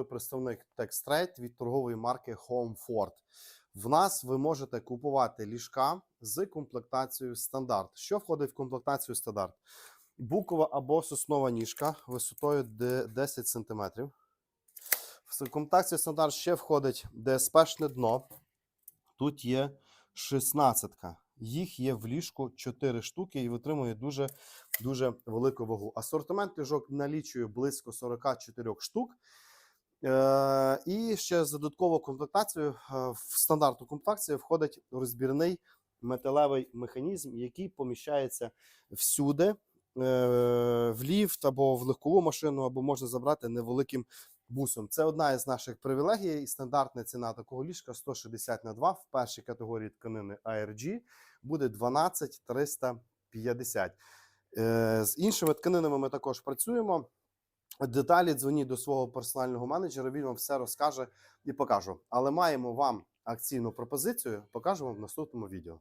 торговий представник TexTrade від торгової марки HomeFort. В нас ви можете купувати ліжка з комплектацією стандарт. Що входить в комплектацію стандарт? Букова або соснова ніжка висотою 10 см. В комплектацію стандарт ще входить ДСПшне дно. Тут є 16. ка Їх є в ліжку 4 штуки і витримує дуже дуже велику вагу. Асортимент ліжок налічує близько 44 штук. Е, і ще з додатковою комплектацією е, в стандартну комплектацію входить розбірний металевий механізм, який поміщається всюди, е, в ліфт або в легкову машину, або можна забрати невеликим бусом. Це одна із наших привілегій. І стандартна ціна такого ліжка 160 на 2 в першій категорії тканини ARG буде 12 350. Е, З іншими тканинами ми також працюємо. Деталі дзвоніть до свого персонального менеджера, він вам все розкаже і покажу. Але маємо вам акційну пропозицію, покажу вам в наступному відео.